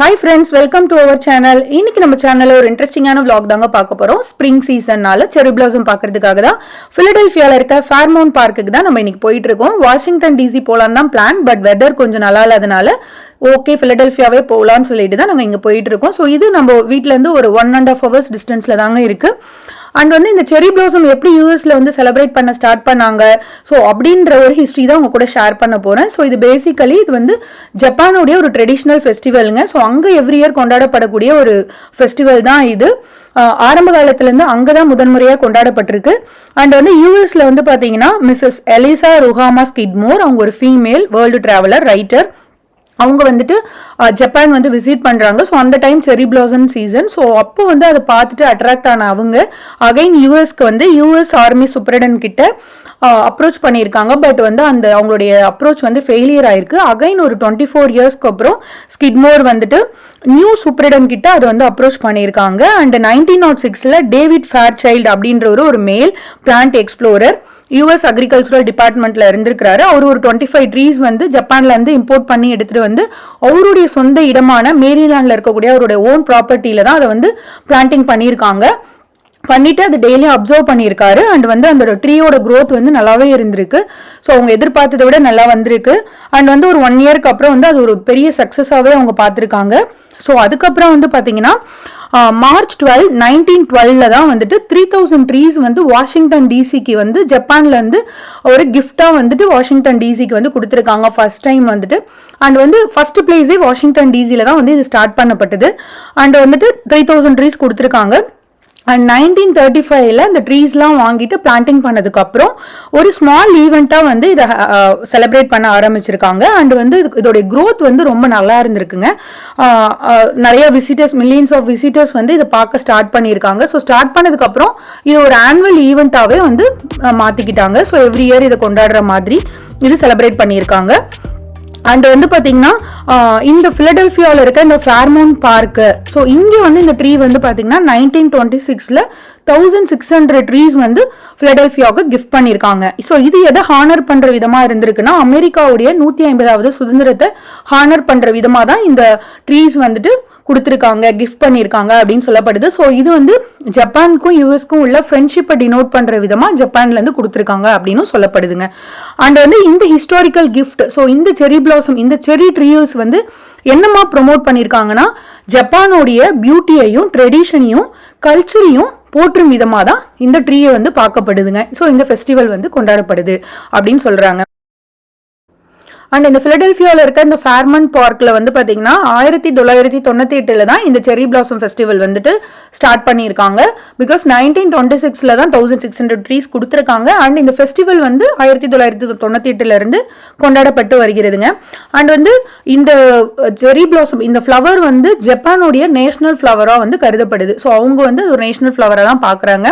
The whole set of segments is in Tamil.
Hi friends welcome to our channel இன்னைக்கு நம்ம சேனலில் ஒரு இன்ட்ரெஸ்டிங்கான விளாக் தாங்க பார்க்க போகிறோம் ஸ்ப்ரிங் சீசன்னால செரி பிளாசம் பார்க்கறதுக்காக தான். ஃபிலடெல்ஃபியாவில் இருக்க ஃபேர்மவுண்ட் பார்க்குக்கு தான் நம்ம இன்னைக்கு போயிட்டு இருக்கோம். வாஷிங்டன் டிசி போகலான்னு தான் பிளான் பட் வெதர் கொஞ்சம் நல்லா இல்லாதனால ஓகே ஃபிலடெல்ஃபியாவே போகலான்னு சொல்லிட்டு தான் நாங்கள் இங்கே போயிட்டு இருக்கோம். ஸோ இது நம்ம வீட்டிலேருந்து இருந்து ஒரு ஒன் அண்ட் ஆஃப் ஹவர்ஸ் டிஸ்டன்ஸில் தாங்க இருக்குது அண்ட் வந்து இந்த செரி ப்ளோசம் எப்படி யூஎஸ்ல வந்து செலிப்ரேட் பண்ண ஸ்டார்ட் பண்ணாங்க? ஸோ அப்படின்ற ஒரு ஹிஸ்ட்ரி தான் உங்க கூட ஷேர் பண்ண போறேன். ஸோ இது பேசிக்கலி இது வந்து ஜப்பானுடைய ஒரு ட்ரெடிஷ்னல் ஃபெஸ்டிவலுங்க ஸோ அங்கே எவ்ரி இயர் கொண்டாடப்படக்கூடிய ஒரு ஃபெஸ்டிவல் தான் இது. ஆரம்ப காலத்துலேருந்து அங்கே தான் முதன்முறையாக கொண்டாடப்பட்டிருக்கு. அண்ட் வந்து யூஎஸில் வந்து பார்த்தீங்கன்னா மிஸ்ஸஸ் எலிசா ருஹாமா ஸ்கிட்மோர் அவங்க ஒரு ஃபீமேல் வேர்ல்டு டிராவலர் ரைட்டர் அவங்க வந்துட்டு ஜப்பான் வந்து விசிட் பண்ணுறாங்க ஸோ அந்த டைம் செரி பிளாசம் சீசன் ஸோ அப்போ வந்து அதை பார்த்துட்டு அட்ராக்ட் ஆன அவங்க அகைன் யூஎஸ்க்கு வந்து யூஎஸ் ஆர்மி சுப்ரடன் கிட்ட அப்ரோச் பண்ணியிருக்காங்க. பட் வந்து அந்த அவங்களுடைய அப்ரோச் வந்து ஃபெயிலியர் ஆயிருக்கு. அகைன் ஒரு டுவெண்ட்டி ஃபோர் இயர்ஸ்க்கு அப்புறம் ஸ்கிட்மோர் வந்துட்டு நியூ சூப்பரடன் கிட்ட அதை வந்து அப்ரோச் பண்ணியிருக்காங்க. அண்ட் நைன்டீன் நாட் சிக்ஸில் டேவிட் ஃபேர் சைல்டு அப்படின்றவர் ஒரு மேல் பிளான்ட் எக்ஸ்ப்ளோரர் யூஎஸ் அக்ரிகல்ச்சரல் டிபார்ட்மெண்ட்ல இருந்திருக்கிறாரு. அவர் ஒரு டுவெண்ட்டி ஃபைவ் ட்ரீஸ் வந்து ஜப்பான்ல இருந்து இம்போர்ட் பண்ணி எடுத்துட்டு வந்து அவருடைய சொந்த இடமான மேரிலாண்ட்ல இருக்கக்கூடிய அவருடைய ஓன் ப்ராப்பர்ட்டியில தான் அதை வந்து பிளான்டிங் பண்ணியிருக்காங்க. பண்ணிட்டு அது டெய்லியும் அப்சர்வ் பண்ணியிருக்காரு. அண்ட் வந்து அந்த ட்ரீயோட க்ரோத் வந்து நல்லாவே இருந்திருக்கு. ஸோ அவங்க எதிர்பார்த்ததை விட நல்லா வந்திருக்கு. அண்ட் வந்து ஒரு ஒன் இயர்க்கு அப்புறம் வந்து அது ஒரு பெரிய சக்ஸஸாகவே அவங்க பார்த்துருக்காங்க. ஸோ அதுக்கப்புறம் வந்து பார்த்தீங்கன்னா மார்ச் டுவெல் நைன்டீன் டுவெல்ல தான் வந்துட்டு த்ரீ தௌசண்ட் ட்ரீஸ் வந்து வாஷிங்டன் டிசிக்கு வந்து ஜப்பான்லேருந்து ஒரு கிஃப்டாக வந்துட்டு வாஷிங்டன் டிசிக்கு வந்து கொடுத்துருக்காங்க. ஃபர்ஸ்ட் டைம் வந்துட்டு. அண்ட் வந்து ஃபர்ஸ்ட் பிளேஸே வாஷிங்டன் டிசியில் தான் வந்து இது ஸ்டார்ட் பண்ணப்பட்டது. அண்ட் வந்துட்டு த்ரீ தௌசண்ட் ட்ரீஸ் கொடுத்துருக்காங்க. அண்ட் நைன்டீன் தேர்ட்டி ஃபைவ்ல இந்த ட்ரீஸ்லாம் வாங்கிட்டு பிளான்டிங் பண்ணதுக்கு அப்புறம் ஒரு ஸ்மால் ஈவெண்ட்டாக வந்து இதை செலிப்ரேட் பண்ண ஆரம்பிச்சிருக்காங்க. அண்ட் வந்து இதுக்கு- இதோடைய க்ரோத் வந்து ரொம்ப நல்லா இருந்திருக்குங்க. நிறைய விசிட்டர்ஸ் மில்லியன்ஸ் ஆஃப் விசிட்டர்ஸ் வந்து இதை பார்க்க ஸ்டார்ட் பண்ணியிருக்காங்க. ஸோ ஸ்டார்ட் பண்ணதுக்கு அப்புறம் இது ஒரு ஆனுவல் ஈவெண்ட்டாகவே வந்து மாற்றிக்கிட்டாங்க ஸோ எவ்ரி இயர் இதை கொண்டாடுற மாதிரி இது செலிப்ரேட் பண்ணியிருக்காங்க. அண்ட் வந்து பார்த்தீங்கன்னா இந்த ஃபிலடெல்ஃபியாவில் இருக்க இந்த ஃபேர்மோன் பார்க்கு ஸோ இங்கே வந்து இந்த ட்ரீ வந்து பார்த்தீங்கன்னா நைன்டீன் டுவெண்ட்டி சிக்ஸில் தௌசண்ட் சிக்ஸ் ஹண்ட்ரட் ட்ரீஸ் வந்து ஃபிலடெல்ஃபியாவுக்கு கிஃப்ட் பண்ணியிருக்காங்க ஸோ இது எதை ஹானர் பண்ணுற விதமாக இருந்திருக்குன்னா அமெரிக்காவுடைய நூற்றி ஐம்பதாவது சுதந்திரத்தை ஹானர் பண்ணுற விதமாக தான் இந்த ட்ரீஸ் வந்துட்டு கொடுத்துருக்காங்க கிஃப்ட் பண்ணியிருக்காங்க அப்படின்னு சொல்லப்படுது. ஸோ இது வந்து ஜப்பானுக்கும் யூஎஸ்க்கும் உள்ள ஃப்ரெண்ட்ஷிப்பை டினோட் பண்ணுற விதமாக ஜப்பான்லேருந்து கொடுத்துருக்காங்க அப்படின்னு சொல்லப்படுதுங்க. அண்ட் வந்து இந்த ஹிஸ்டாரிக்கல் கிஃப்ட் ஸோ இந்த செரி பிளாசம் இந்த செரி ட்ரீஸ் வந்து என்னமா ப்ரொமோட் பண்ணியிருக்காங்கன்னா ஜப்பானுடைய பியூட்டியையும் ட்ரெடிஷனையும் கல்ச்சரையும் போற்றும் விதமாக தான் இந்த ட்ரீயை வந்து பார்க்கப்படுதுங்க. ஸோ இந்த ஃபெஸ்டிவல் வந்து கொண்டாடப்படுது அப்படின்னு சொல்கிறாங்க அண்ட் இந்த ஃபிலடெல்ஃபியாவில் இருக்க இந்த ஃபேர்மன் பார்க்கில் வந்து பார்த்தீங்கன்னா ஆயிரத்தி தொள்ளாயிரத்தி தொண்ணூற்றி எட்டில் தான் இந்த செரி பிளாசம் ஃபெஸ்டிவல் வந்துட்டு ஸ்டார்ட் பண்ணியிருக்காங்க. பிகாஸ் நைன்டீன் டுவெண்ட்டி சிக்ஸில் தான் தௌசண்ட் சிக்ஸ் ஹண்ட்ரட் ட்ரீஸ் கொடுத்துருக்காங்க. அண்ட் இந்த ஃபெஸ்டிவல் வந்து ஆயிரத்தி தொள்ளாயிரத்தி தொண்ணூற்றி எட்டுலேருந்து கொண்டாடப்பட்டு வருகிறதுங்க. அண்ட் வந்து இந்த செரி பிளாசம் இந்த ஃப்ளவர் வந்து ஜப்பானுடைய நேஷனல் ஃப்ளவராக வந்து கருதப்படுது. ஸோ அவங்க வந்து ஒரு நேஷனல் ஃப்ளவராக தான் பார்க்குறாங்க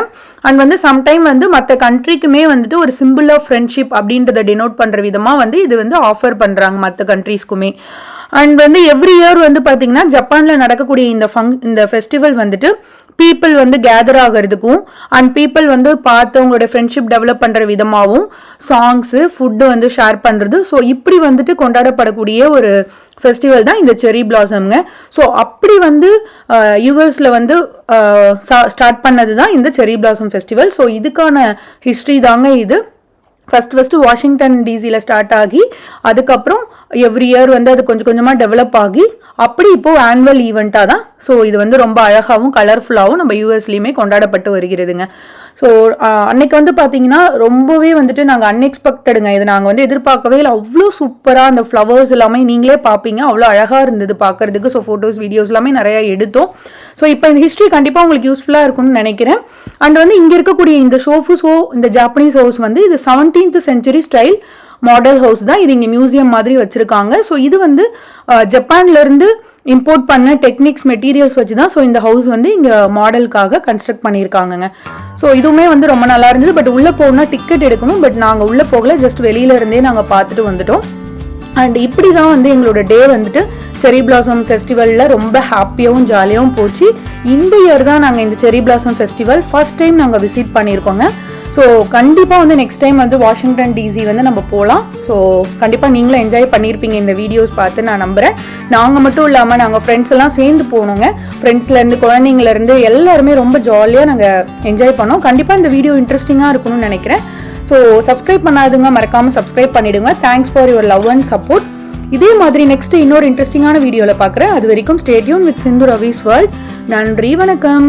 அண்ட் வந்து சம்டைம் வந்து மற்ற கண்ட்ரிக்குமே வந்துட்டு ஒரு சிம்பிள் ஆஃப் ஃப்ரெண்ட்ஷிப் அப்படின்றத டினோட் பண்ணுற விதமாக வந்து இது வந்து ஆஃபர் பண்ணுறாங்க மற்ற கண்ட்ரீஸ்க்குமே அண்ட் வந்து எவ்ரி இயர் வந்து பார்த்தீங்கன்னா ஜப்பானில் நடக்கக்கூடிய இந்த ஃபங் இந்த ஃபெஸ்டிவல் வந்துட்டு பீப்புள் வந்து கேதர் ஆகிறதுக்கும் அண்ட் பீப்புள் வந்து பார்த்து அவங்களோட ஃப்ரெண்ட்ஷிப் டெவலப் பண்ணுற விதமாகவும் சாங்ஸு ஃபுட்டு வந்து ஷேர் பண்ணுறது ஸோ இப்படி வந்துட்டு கொண்டாடப்படக்கூடிய ஒரு ஃபெஸ்டிவல் தான் இந்த செரி பிளாசம்ங்க ஸோ அப்படி வந்து யூஎஸில் வந்து ஸ்டார்ட் பண்ணது தான் இந்த செரி பிளாசம் ஃபெஸ்டிவல் ஸோ இதுக்கான ஹிஸ்ட்ரி தாங்க இது. ஃபர்ஸ்ட் ஃபஸ்ட்டு வாஷிங்டன் டிசியில் ஸ்டார்ட் ஆகி அதுக்கப்புறம் எவ்ரி இயர் வந்து அது கொஞ்சம் கொஞ்சமாக டெவலப் ஆகி அப்படி இப்போ ஆனுவல் ஈவெண்ட்டாக தான். ஸோ இது வந்து ரொம்ப அழகாகவும் கலர்ஃபுல்லாகவும் நம்ம யூஎஸ்லேயுமே கொண்டாடப்பட்டு வருகிறதுங்க. ஸோ அன்னைக்கு வந்து பார்த்தீங்கன்னா ரொம்பவே வந்துட்டு நாங்கள் அன்எக்ஸ்பெக்டடுங்க இது நாங்கள் வந்து எதிர்பார்க்கவே இல்லை. அவ்வளோ சூப்பராக அந்த ஃப்ளவர்ஸ் எல்லாமே நீங்களே பார்ப்பீங்க அவ்வளோ அழகாக இருந்தது பார்க்கறதுக்கு ஸோ ஃபோட்டோஸ் வீடியோஸ் எல்லாமே நிறையா எடுத்தோம். ஸோ இப்போ இந்த ஹிஸ்ட்ரி கண்டிப்பாக உங்களுக்கு யூஸ்ஃபுல்லாக இருக்கும்னு நினைக்கிறேன். அண்ட் வந்து இங்கே இருக்கக்கூடிய இந்த ஷோஃபு ஷோ இந்த ஜாப்பனீஸ் ஹவுஸ் வந்து இது seventeenth century style model house தான். இது இங்கே மியூசியம் மாதிரி வச்சுருக்காங்க. ஸோ இது வந்து ஜப்பான்லேருந்து இம்போர்ட் பண்ண டெக்னிக்ஸ் மெட்டீரியல்ஸ் வச்சு தான் ஸோ இந்த ஹவுஸ் வந்து இங்கே மாடலுக்காக கன்ஸ்ட்ரக்ட் பண்ணியிருக்காங்கங்க. ஸோ இதுவுமே வந்து ரொம்ப நல்லா இருந்தது. பட் உள்ளே போகணும்னா டிக்கெட் எடுக்கணும். பட் நாங்கள் உள்ளே போகல. ஜஸ்ட் வெளியில இருந்தே நாங்கள் பார்த்துட்டு வந்துட்டோம். அண்ட் இப்படி தான் வந்து எங்களோட டே வந்துட்டு செரி பிளாசம் ஃபெஸ்டிவலில் ரொம்ப ஹாப்பியாகவும் ஜாலியாகவும் போச்சு. இந்த இயர் தான் நாங்கள் இந்த cherry blossom festival first time நாங்கள் விசிட் பண்ணியிருக்கோங்க. ஸோ கண்டிப்பாக வந்து நெக்ஸ்ட் டைம் வந்து வாஷிங்டன் டிசி வந்து நம்ம போகலாம் ஸோ கண்டிப்பாக நீங்களும் என்ஜாய் பண்ணியிருப்பீங்க இந்த வீடியோஸ் பார்த்து நான் நம்புகிறேன் நாங்கள் மட்டும் இல்லாமல் நாங்கள் ஃப்ரெண்ட்ஸ் எல்லாம் சேர்ந்து போனோங்க ஃப்ரெண்ட்ஸ்லேருந்து குழந்தைங்கலேருந்து எல்லாருமே ரொம்ப ஜாலியாக நாங்கள் என்ஜாய் பண்ணோம். கண்டிப்பாக இந்த வீடியோ இன்ட்ரெஸ்டிங்காக இருக்கணும்னு நினைக்கிறேன். ஸோ சப்ஸ்கிரைப் பண்ணாதுங்க மறக்காமல் சப்ஸ்கிரைப் பண்ணிவிடுங்க thanks for your love and support இதே மாதிரி நெக்ஸ்ட் இன்னொரு இன்ட்ரெஸ்டிங்கான வீடியோவில் பார்க்குறேன் அது வரைக்கும் stadium with Sindhu Ravi's world நன்றி வணக்கம்.